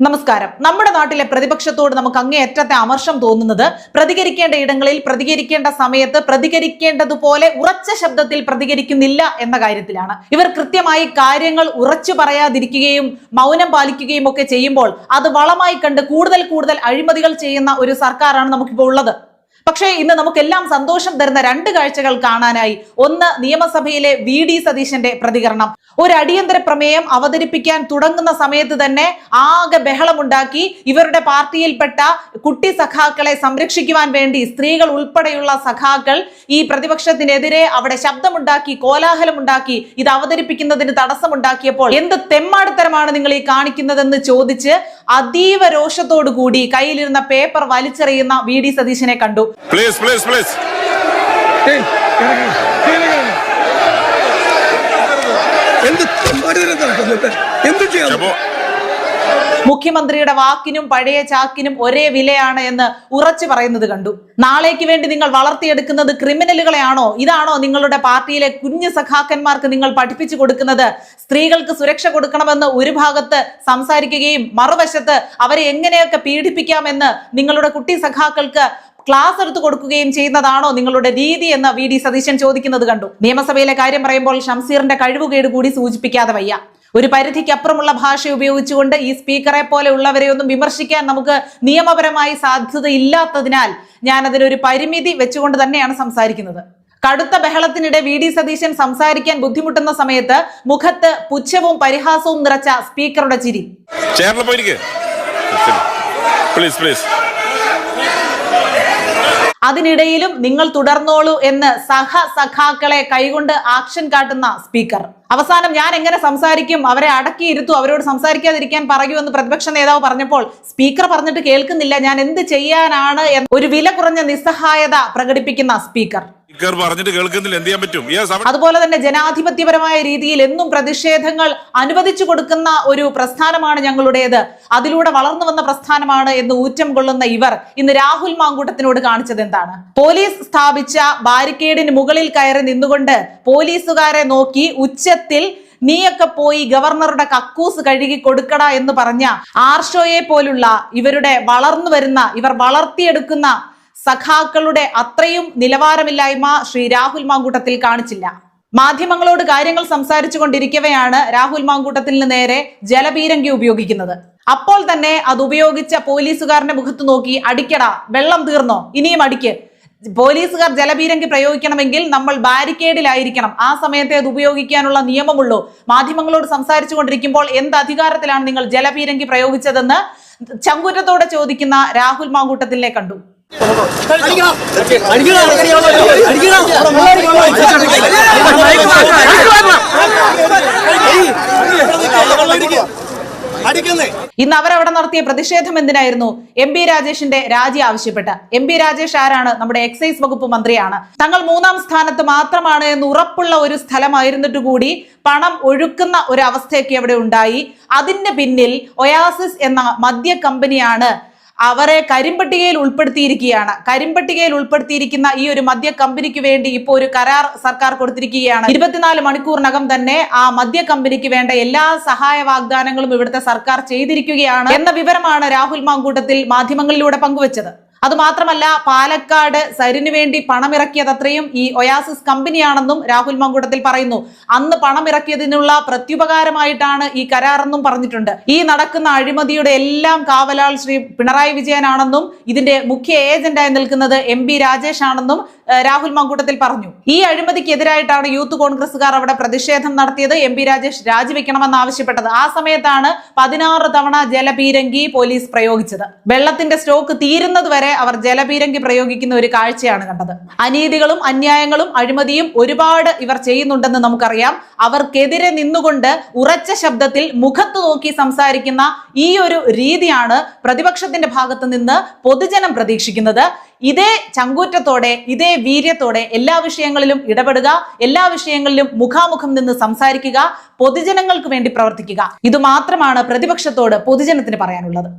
നമസ്കാരം. നമ്മുടെ നാട്ടിലെ പ്രതിപക്ഷത്തോട് നമുക്ക് അങ്ങേയറ്റത്തെ അമർഷം തോന്നുന്നത് പ്രതികരിക്കേണ്ട ഇടങ്ങളിൽ പ്രതികരിക്കേണ്ട സമയത്ത് പ്രതികരിക്കേണ്ടതുപോലെ ഉറച്ച ശബ്ദത്തിൽ പ്രതികരിക്കുന്നില്ല എന്ന കാര്യത്തിലാണ്. ഇവർ കൃത്യമായി കാര്യങ്ങൾ ഉറച്ചു പറയാതിരിക്കുകയും മൗനം പാലിക്കുകയും ഒക്കെ ചെയ്യുമ്പോൾ അത് വളമായി കണ്ട് കൂടുതൽ കൂടുതൽ അഴിമതികൾ ചെയ്യുന്ന ഒരു സർക്കാരാണ് നമുക്കിപ്പോൾ ഉള്ളത്. പക്ഷേ ഇന്ന് നമുക്കെല്ലാം സന്തോഷം തരുന്ന രണ്ട് കാഴ്ചകൾ കാണാനായി ഒന്ന് നിയമസഭയിലെ വി ഡി സതീശന്റെ പ്രതികരണം. ഒരു അടിയന്തര പ്രമേയം അവതരിപ്പിക്കാൻ തുടങ്ങുന്ന സമയത്ത് തന്നെ ആകെ ബഹളമുണ്ടാക്കി ഇവരുടെ പാർട്ടിയിൽപ്പെട്ട കുട്ടി സഖാക്കളെ സംരക്ഷിക്കുവാൻ വേണ്ടി സ്ത്രീകൾ ഉൾപ്പെടെയുള്ള സഖാക്കൾ ഈ പ്രതിപക്ഷത്തിനെതിരെ അവിടെ ശബ്ദമുണ്ടാക്കി കോലാഹലമുണ്ടാക്കി ഇത് അവതരിപ്പിക്കുന്നതിന് തടസ്സമുണ്ടാക്കിയപ്പോൾ എന്ത് തെമ്മാടിത്തരമാണ് നിങ്ങൾ ഈ കാണിക്കുന്നതെന്ന് ചോദിച്ച് അതീവ രോഷത്തോടു കൂടി കയ്യിലിരുന്ന പേപ്പർ വലിച്ചെറിയുന്ന വി ഡി സതീശനെ കണ്ടു. Please please please. എന്ത് ചെയ്യാം എന്ത് അപ്പോ മുഖ്യമന്ത്രിയുടെ വാക്കിനും പഴയ ചാക്കിനും ഒരേ വിലയാണ് എന്ന് ഉറച്ചു പറയുന്നത് കണ്ടു. നാളേക്ക് വേണ്ടി നിങ്ങൾ വളർത്തിയെടുക്കുന്നത് ക്രിമിനലുകളെയാണോ? ഇതാണോ നിങ്ങളുടെ പാർട്ടിയിലെ കുഞ്ഞു സഖാക്കന്മാർക്ക് നിങ്ങൾ പഠിപ്പിച്ചു കൊടുക്കുന്നത്? സ്ത്രീകൾക്ക് സുരക്ഷ കൊടുക്കണമെന്ന് ഒരു ഭാഗത്ത് സംസാരിക്കുകയും മറുവശത്ത് അവരെ എങ്ങനെയൊക്കെ പീഡിപ്പിക്കാമെന്ന് നിങ്ങളുടെ കുട്ടി സഖാക്കൾക്ക് ക്ലാസ് എടുത്തു കൊടുക്കുകയും ചെയ്യുന്നതാണോ നിങ്ങളുടെ രീതി എന്ന് വി ഡി സതീശൻ ചോദിക്കുന്നത് കണ്ടു. നിയമസഭയിലെ കാര്യം പറയുമ്പോൾ ഷംസീറിന്റെ കഴിവുകേട് കൂടി സൂചിപ്പിക്കാതെ വയ്യ. ഒരു പരിധിക്കപ്പുറമുള്ള ഭാഷ ഉപയോഗിച്ചുകൊണ്ട് ഈ സ്പീക്കറെ പോലെ ഉള്ളവരെ ഒന്നും വിമർശിക്കാൻ നമുക്ക് നിയമപരമായി സാധ്യതയില്ലാത്തതിനാൽ ഞാൻ അതിനൊരു പരിമിതി വെച്ചുകൊണ്ട് തന്നെയാണ് സംസാരിക്കുന്നത്. കടുത്ത ബഹളത്തിനിടെ വി ഡി സതീശൻ സംസാരിക്കാൻ ബുദ്ധിമുട്ടുന്ന സമയത്ത് മുഖത്ത് പുച്ഛവും പരിഹാസവും നിറച്ച സ്പീക്കറുടെ ചിരി. പ്ലീസ് പ്ലീസ് അതിനിടയിലും നിങ്ങൾ തുടർന്നോളൂ എന്ന് സഹ സഖാക്കളെ കൈകൊണ്ട് ആക്ഷൻ കാട്ടുന്ന സ്പീക്കർ. അവസാനം ഞാൻ എങ്ങനെ സംസാരിക്കും? അവരെ അടക്കിയിരുത്തു അവരോട് സംസാരിക്കാതിരിക്കാൻ പറയൂ എന്ന് പ്രതിപക്ഷ നേതാവ് പറഞ്ഞപ്പോൾ സ്പീക്കർ പറഞ്ഞിട്ട് കേൾക്കുന്നില്ല. ഞാൻ എന്ത് ചെയ്യാനാണ് ഒരു വില കുറഞ്ഞ നിസ്സഹായത പ്രകടിപ്പിക്കുന്ന സ്പീക്കർ. പറഞ്ഞിട്ട് കേൾക്കുന്നില്ല. എന്ത് പറ്റും? അതുപോലെ തന്നെ ജനാധിപത്യപരമായ രീതിയിൽ എന്നും പ്രതിഷേധങ്ങൾ അനുവദിച്ചു കൊടുക്കുന്ന ഒരു പ്രസ്ഥാനമാണ് ഞങ്ങളുടേത്. അതിലൂടെ വളർന്നു വന്ന പ്രസ്ഥാനമാണ് എന്ന് ഊറ്റം കൊള്ളുന്ന ഇവർ ഇന്ന് രാഹുൽ മാങ്കൂട്ടത്തിനോട് കാണിച്ചത് എന്താണ്? പോലീസ് സ്ഥാപിച്ച ബാരിക്കേഡിന് മുകളിൽ കയറി നിന്നുകൊണ്ട് പോലീസുകാരെ നോക്കി ഉച്ചത്തിൽ നീയൊക്കെ പോയി ഗവർണറുടെ കക്കൂസ് കഴുകി കൊടുക്കട എന്ന് പറഞ്ഞ ആർഷോയെ പോലുള്ള ഇവരുടെ വളർന്നു വരുന്ന ഇവർ വളർത്തിയെടുക്കുന്ന സഖാക്കളുടെ അത്രയും നിലവാരമില്ലായ്മ ശ്രീ രാഹുൽ മാങ്കൂട്ടത്തിൽ കാണിച്ചില്ല. മാധ്യമങ്ങളോട് കാര്യങ്ങൾ സംസാരിച്ചു കൊണ്ടിരിക്കവെയാണ് രാഹുൽ മാങ്കൂട്ടത്തിന് നേരെ ജലപീരങ്കി ഉപയോഗിക്കുന്നത്. അപ്പോൾ തന്നെ അത് ഉപയോഗിച്ച പോലീസുകാരന്റെ മുഖത്ത് നോക്കി അടിക്കടാ വെള്ളം തീർന്നോ? ഇനിയും അടിക്ക്. പോലീസുകാർ ജലപീരങ്കി പ്രയോഗിക്കണമെങ്കിൽ നമ്മൾ ബാരിക്കേഡിലായിരിക്കണം. ആ സമയത്തെ അത് ഉപയോഗിക്കാനുള്ള നിയമമുള്ളൂ. മാധ്യമങ്ങളോട് സംസാരിച്ചു കൊണ്ടിരിക്കുമ്പോൾ എന്ത് അധികാരത്തിലാണ് നിങ്ങൾ ജലപീരങ്കി പ്രയോഗിച്ചതെന്ന് ചങ്കുറ്റത്തോടെ ചോദിക്കുന്ന രാഹുൽ മാങ്കൂട്ടത്തിലെ കണ്ടു. ഇന്ന് അവരവിടെ നടത്തിയ പ്രതിഷേധം എന്തിനായിരുന്നു? എം പി രാജേഷിന്റെ രാജി ആവശ്യപ്പെട്ട്. എം പി രാജേഷ് ആരാണ്? നമ്മുടെ എക്സൈസ് വകുപ്പ് മന്ത്രിയാണ്. തങ്ങൾ മൂന്നാം സ്ഥാനത്ത് മാത്രമാണ് എന്ന് ഉറപ്പുള്ള ഒരു സ്ഥലമായിരുന്നിട്ട് കൂടി പണം ഒഴുക്കുന്ന ഒരു അവസ്ഥയൊക്കെ അവിടെ ഉണ്ടായി. അതിന്റെ പിന്നിൽ ഒയാസിസ് എന്ന മദ്യ കമ്പനിയാണ് അവരെ കരിമ്പട്ടികയിൽ ഉൾപ്പെടുത്തിയിരിക്കുകയാണ്. കരിമ്പട്ടികയിൽ ഉൾപ്പെടുത്തിയിരിക്കുന്ന ഈ ഒരു മദ്യ കമ്പനിക്ക് വേണ്ടി ഇപ്പോൾ ഒരു കരാർ സർക്കാർ കൊടുത്തിരിക്കുകയാണ്. ഇരുപത്തിനാല് മണിക്കൂറിനകം തന്നെ ആ മദ്യ കമ്പനിക്ക് വേണ്ട എല്ലാ സഹായ വാഗ്ദാനങ്ങളും ഇവിടുത്തെ സർക്കാർ ചെയ്തിരിക്കുകയാണ് എന്ന വിവരമാണ് രാഹുൽ മാങ്കൂട്ടത്തിൽ മാധ്യമങ്ങളിലൂടെ പങ്കുവച്ചത്. അതുമാത്രമല്ല പാലക്കാട് സരിനു വേണ്ടി പണമിറക്കിയത് അത്രയും ഈ ഒയാസിസ് കമ്പനിയാണെന്നും രാഹുൽ മങ്കൂട്ടത്തിൽ പറയുന്നു. അന്ന് പണമിറക്കിയതിനുള്ള പ്രത്യുപകാരമായിട്ടാണ് ഈ കരാറെന്നും പറഞ്ഞിട്ടുണ്ട്. ഈ നടക്കുന്ന അഴിമതിയുടെ എല്ലാം കാവലാൾ ശ്രീ പിണറായി വിജയനാണെന്നും ഇതിന്റെ മുഖ്യ ഏജന്റായി നിൽക്കുന്നത് എം ബി രാജേഷ് ആണെന്നും രാഹുൽ മങ്കൂട്ടത്തിൽ പറഞ്ഞു. ഈ അഴിമതിക്കെതിരായിട്ടാണ് യൂത്ത് കോൺഗ്രസുകാർ അവിടെ പ്രതിഷേധം നടത്തിയത്. എം പി രാജേഷ് രാജിവെക്കണമെന്ന് ആവശ്യപ്പെട്ടത്. ആ സമയത്താണ് പതിനാറ് തവണ ജലപീരങ്കി പോലീസ് പ്രയോഗിച്ചത്. വെള്ളത്തിന്റെ സ്റ്റോക്ക് തീരുന്നത് വരെ അവർ ജലപീരങ്കി പ്രയോഗിക്കുന്ന ഒരു കാഴ്ചയാണ് കണ്ടത്. അനീതികളും അന്യായങ്ങളും അഴിമതിയും ഒരുപാട് ഇവർ ചെയ്യുന്നുണ്ടെന്ന് നമുക്കറിയാം. അവർക്കെതിരെ നിന്നുകൊണ്ട് ഉറച്ച ശബ്ദത്തിൽ മുഖത്ത് നോക്കി സംസാരിക്കുന്ന ഈ ഒരു രീതിയാണ് പ്രതിപക്ഷത്തിന്റെ ഭാഗത്ത് നിന്ന് പൊതുജനം പ്രതീക്ഷിക്കുന്നത്. ഇതേ ചങ്കൂറ്റത്തോടെ ഇതേ വീര്യത്തോടെ എല്ലാ വിഷയങ്ങളിലും ഇടപെടുക എല്ലാ വിഷയങ്ങളിലും മുഖാമുഖം നിന്ന് സംസാരിക്കുക പൊതുജനങ്ങൾക്ക് വേണ്ടി പ്രവർത്തിക്കുക. ഇത് മാത്രമാണ് പ്രതിപക്ഷത്തോട് പൊതുജനത്തിന് പറയാനുള്ളത്.